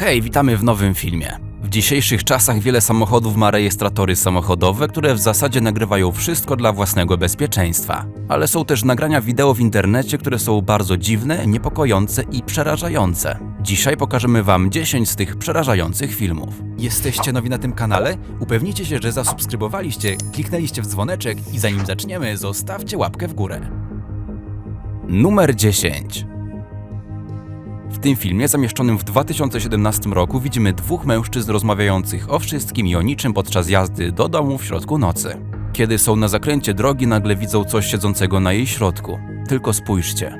Hej, witamy w nowym filmie. W dzisiejszych czasach wiele samochodów ma rejestratory samochodowe, które w zasadzie nagrywają wszystko dla własnego bezpieczeństwa. Ale są też nagrania wideo w internecie, które są bardzo dziwne, niepokojące i przerażające. Dzisiaj pokażemy Wam 10 z tych przerażających filmów. Jesteście nowi na tym kanale? Upewnijcie się, że zasubskrybowaliście, kliknęliście w dzwoneczek i zanim zaczniemy, zostawcie łapkę w górę. Numer 10. W tym filmie, zamieszczonym w 2017 roku, widzimy dwóch mężczyzn rozmawiających o wszystkim i o niczym podczas jazdy do domu w środku nocy. Kiedy są na zakręcie drogi, nagle widzą coś siedzącego na jej środku. Tylko spójrzcie.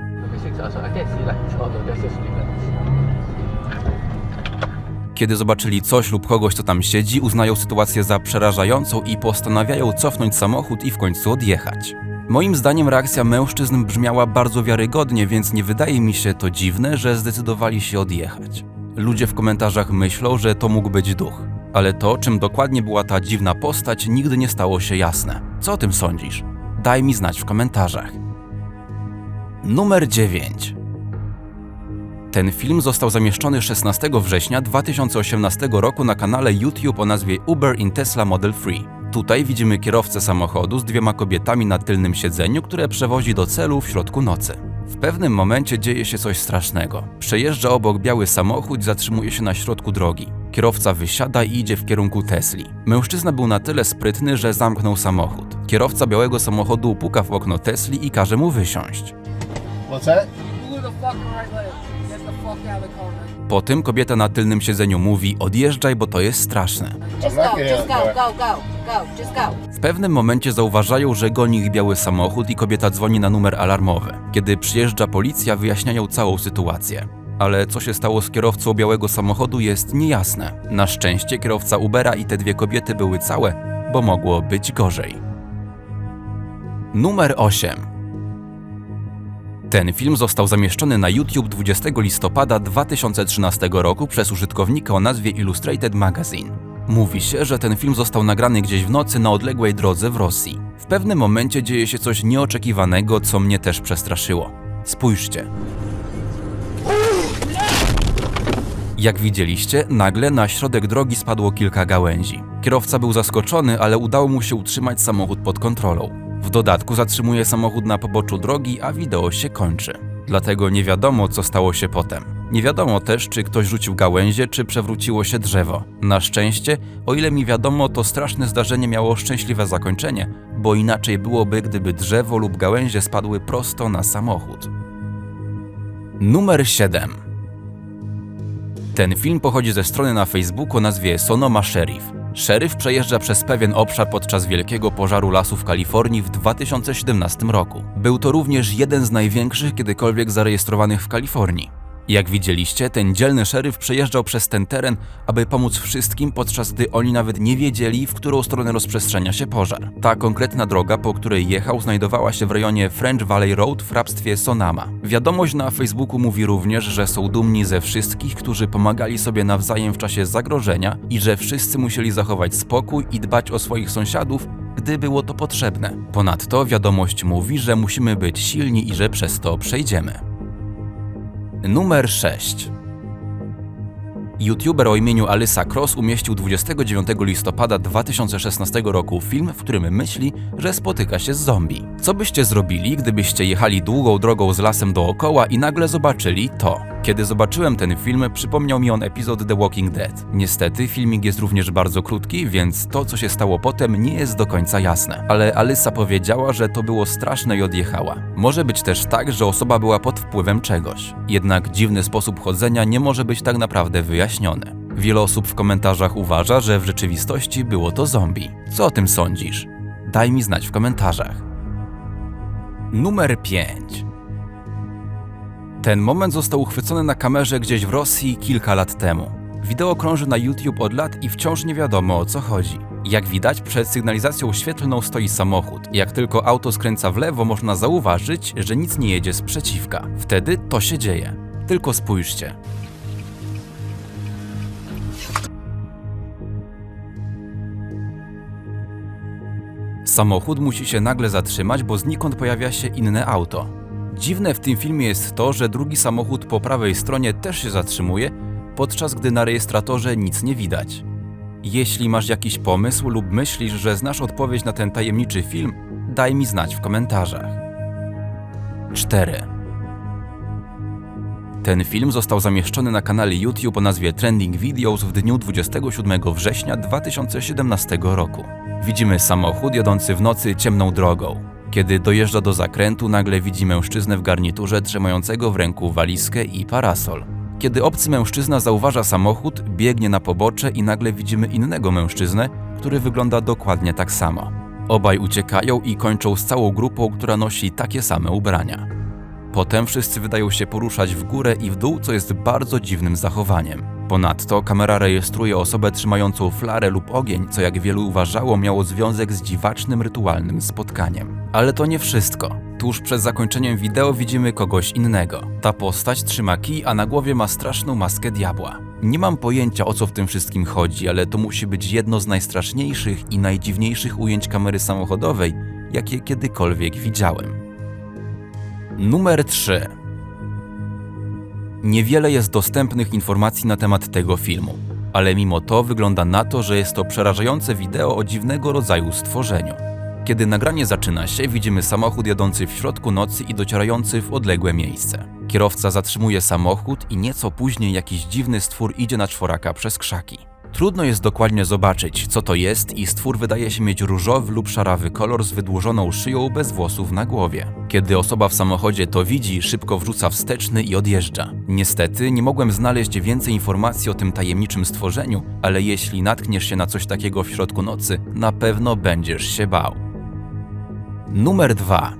Kiedy zobaczyli coś lub kogoś, co tam siedzi, uznają sytuację za przerażającą i postanawiają cofnąć samochód i w końcu odjechać. Moim zdaniem reakcja mężczyzn brzmiała bardzo wiarygodnie, więc nie wydaje mi się to dziwne, że zdecydowali się odjechać. Ludzie w komentarzach myślą, że to mógł być duch, ale to, czym dokładnie była ta dziwna postać, nigdy nie stało się jasne. Co o tym sądzisz? Daj mi znać w komentarzach. Numer 9. Ten film został zamieszczony 16 września 2018 roku na kanale YouTube o nazwie Uber in Tesla Model 3. Tutaj widzimy kierowcę samochodu z dwiema kobietami na tylnym siedzeniu, które przewozi do celu w środku nocy. W pewnym momencie dzieje się coś strasznego. Przejeżdża obok biały samochód zatrzymuje się na środku drogi. Kierowca wysiada i idzie w kierunku Tesli. Mężczyzna był na tyle sprytny, że zamknął samochód. Kierowca białego samochodu puka w okno Tesli i każe mu wysiąść. What's that? Po tym kobieta na tylnym siedzeniu mówi: Odjeżdżaj, bo to jest straszne. Just I'm not go, gonna just go, do it. go, go, go, just go. W pewnym momencie zauważają, że goni ich biały samochód i kobieta dzwoni na numer alarmowy. Kiedy przyjeżdża policja, wyjaśniają całą sytuację. Ale co się stało z kierowcą białego samochodu jest niejasne. Na szczęście kierowca Ubera i te dwie kobiety były całe, bo mogło być gorzej. Numer 8. Ten film został zamieszczony na YouTube 20 listopada 2013 roku przez użytkownika o nazwie Illustrated Magazine. Mówi się, że ten film został nagrany gdzieś w nocy na odległej drodze w Rosji. W pewnym momencie dzieje się coś nieoczekiwanego, co mnie też przestraszyło. Spójrzcie. Jak widzieliście, nagle na środek drogi spadło kilka gałęzi. Kierowca był zaskoczony, ale udało mu się utrzymać samochód pod kontrolą. W dodatku zatrzymuje samochód na poboczu drogi, a wideo się kończy. Dlatego nie wiadomo, co stało się potem. Nie wiadomo też, czy ktoś rzucił gałęzie, czy przewróciło się drzewo. Na szczęście, o ile mi wiadomo, to straszne zdarzenie miało szczęśliwe zakończenie, bo inaczej byłoby, gdyby drzewo lub gałęzie spadły prosto na samochód. Numer 7. Ten film pochodzi ze strony na Facebooku o nazwie Sonoma Sheriff. Szeryf przejeżdża przez pewien obszar podczas wielkiego pożaru lasu w Kalifornii w 2017 roku. Był to również jeden z największych kiedykolwiek zarejestrowanych w Kalifornii. Jak widzieliście, ten dzielny szeryf przejeżdżał przez ten teren, aby pomóc wszystkim, podczas gdy oni nawet nie wiedzieli, w którą stronę rozprzestrzenia się pożar. Ta konkretna droga, po której jechał, znajdowała się w rejonie French Valley Road w hrabstwie Sonama. Wiadomość na Facebooku mówi również, że są dumni ze wszystkich, którzy pomagali sobie nawzajem w czasie zagrożenia i że wszyscy musieli zachować spokój i dbać o swoich sąsiadów, gdy było to potrzebne. Ponadto wiadomość mówi, że musimy być silni i że przez to przejdziemy. Numer 6. YouTuber o imieniu Alyssa Cross umieścił 29 listopada 2016 roku film, w którym myśli, że spotyka się z zombie. Co byście zrobili, gdybyście jechali długą drogą z lasem dookoła i nagle zobaczyli to? Kiedy zobaczyłem ten film, przypomniał mi on epizod The Walking Dead. Niestety, filmik jest również bardzo krótki, więc to, co się stało potem, nie jest do końca jasne. Ale Alyssa powiedziała, że to było straszne i odjechała. Może być też tak, że osoba była pod wpływem czegoś. Jednak dziwny sposób chodzenia nie może być tak naprawdę wyjaśniony. Wiele osób w komentarzach uważa, że w rzeczywistości było to zombie. Co o tym sądzisz? Daj mi znać w komentarzach. Numer 5. Ten moment został uchwycony na kamerze gdzieś w Rosji kilka lat temu. Wideo krąży na YouTube od lat i wciąż nie wiadomo o co chodzi. Jak widać, przed sygnalizacją świetlną stoi samochód. Jak tylko auto skręca w lewo, można zauważyć, że nic nie jedzie z przeciwka. Wtedy to się dzieje. Tylko spójrzcie. Samochód musi się nagle zatrzymać, bo znikąd pojawia się inne auto. Dziwne w tym filmie jest to, że drugi samochód po prawej stronie też się zatrzymuje, podczas gdy na rejestratorze nic nie widać. Jeśli masz jakiś pomysł lub myślisz, że znasz odpowiedź na ten tajemniczy film, daj mi znać w komentarzach. 4. Ten film został zamieszczony na kanale YouTube o nazwie Trending Videos w dniu 27 września 2017 roku. Widzimy samochód jadący w nocy ciemną drogą. Kiedy dojeżdża do zakrętu, nagle widzi mężczyznę w garniturze trzymającego w ręku walizkę i parasol. Kiedy obcy mężczyzna zauważa samochód, biegnie na pobocze i nagle widzimy innego mężczyznę, który wygląda dokładnie tak samo. Obaj uciekają i kończą z całą grupą, która nosi takie same ubrania. Potem wszyscy wydają się poruszać w górę i w dół, co jest bardzo dziwnym zachowaniem. Ponadto kamera rejestruje osobę trzymającą flarę lub ogień, co jak wielu uważało miało związek z dziwacznym rytualnym spotkaniem. Ale to nie wszystko. Tuż przed zakończeniem wideo widzimy kogoś innego. Ta postać trzyma kij, a na głowie ma straszną maskę diabła. Nie mam pojęcia o co w tym wszystkim chodzi, ale to musi być jedno z najstraszniejszych i najdziwniejszych ujęć kamery samochodowej, jakie kiedykolwiek widziałem. Numer 3. Niewiele jest dostępnych informacji na temat tego filmu, ale mimo to wygląda na to, że jest to przerażające wideo o dziwnego rodzaju stworzeniu. Kiedy nagranie zaczyna się, widzimy samochód jadący w środku nocy i docierający w odległe miejsce. Kierowca zatrzymuje samochód i nieco później jakiś dziwny stwór idzie na czworaka przez krzaki. Trudno jest dokładnie zobaczyć, co to jest i stwór wydaje się mieć różowy lub szarawy kolor z wydłużoną szyją bez włosów na głowie. Kiedy osoba w samochodzie to widzi, szybko wrzuca wsteczny i odjeżdża. Niestety nie mogłem znaleźć więcej informacji o tym tajemniczym stworzeniu, ale jeśli natkniesz się na coś takiego w środku nocy, na pewno będziesz się bał. Numer 2.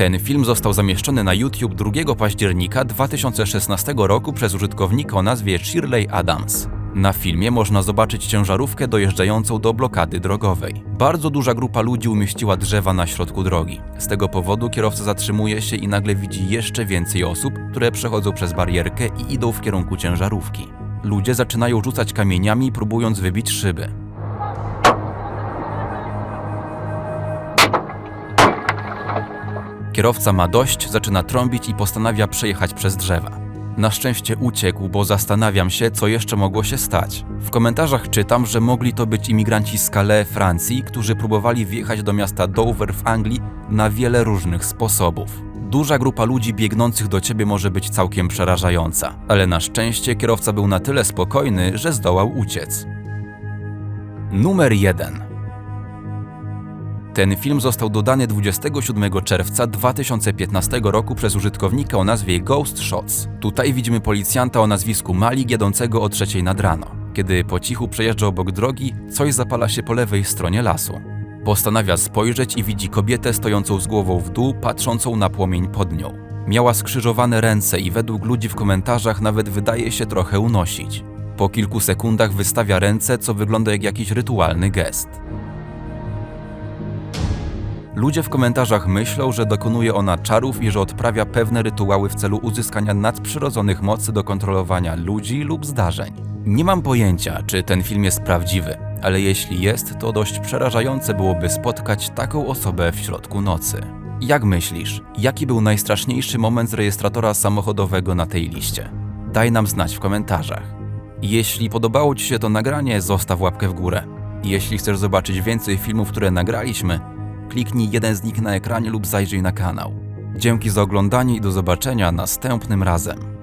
Ten film został zamieszczony na YouTube 2 października 2016 roku przez użytkownika o nazwie Shirley Adams. Na filmie można zobaczyć ciężarówkę dojeżdżającą do blokady drogowej. Bardzo duża grupa ludzi umieściła drzewa na środku drogi. Z tego powodu kierowca zatrzymuje się i nagle widzi jeszcze więcej osób, które przechodzą przez barierkę i idą w kierunku ciężarówki. Ludzie zaczynają rzucać kamieniami, próbując wybić szyby. Kierowca ma dość, zaczyna trąbić i postanawia przejechać przez drzewa. Na szczęście uciekł, bo zastanawiam się, co jeszcze mogło się stać. W komentarzach czytam, że mogli to być imigranci z Calais, Francji, którzy próbowali wjechać do miasta Dover w Anglii na wiele różnych sposobów. Duża grupa ludzi biegnących do ciebie może być całkiem przerażająca, ale na szczęście kierowca był na tyle spokojny, że zdołał uciec. Numer 1. Ten film został dodany 27 czerwca 2015 roku przez użytkownika o nazwie Ghost Shots. Tutaj widzimy policjanta o nazwisku Malik jadącego o trzeciej nad rano. Kiedy po cichu przejeżdża obok drogi, coś zapala się po lewej stronie lasu. Postanawia spojrzeć i widzi kobietę stojącą z głową w dół, patrzącą na płomień pod nią. Miała skrzyżowane ręce i według ludzi w komentarzach nawet wydaje się trochę unosić. Po kilku sekundach wystawia ręce, co wygląda jak jakiś rytualny gest. Ludzie w komentarzach myślą, że dokonuje ona czarów i że odprawia pewne rytuały w celu uzyskania nadprzyrodzonych mocy do kontrolowania ludzi lub zdarzeń. Nie mam pojęcia, czy ten film jest prawdziwy, ale jeśli jest, to dość przerażające byłoby spotkać taką osobę w środku nocy. Jak myślisz, jaki był najstraszniejszy moment z rejestratora samochodowego na tej liście? Daj nam znać w komentarzach. Jeśli podobało Ci się to nagranie, zostaw łapkę w górę. Jeśli chcesz zobaczyć więcej filmów, które nagraliśmy, kliknij jeden z nich na ekranie lub zajrzyj na kanał. Dzięki za oglądanie i do zobaczenia następnym razem.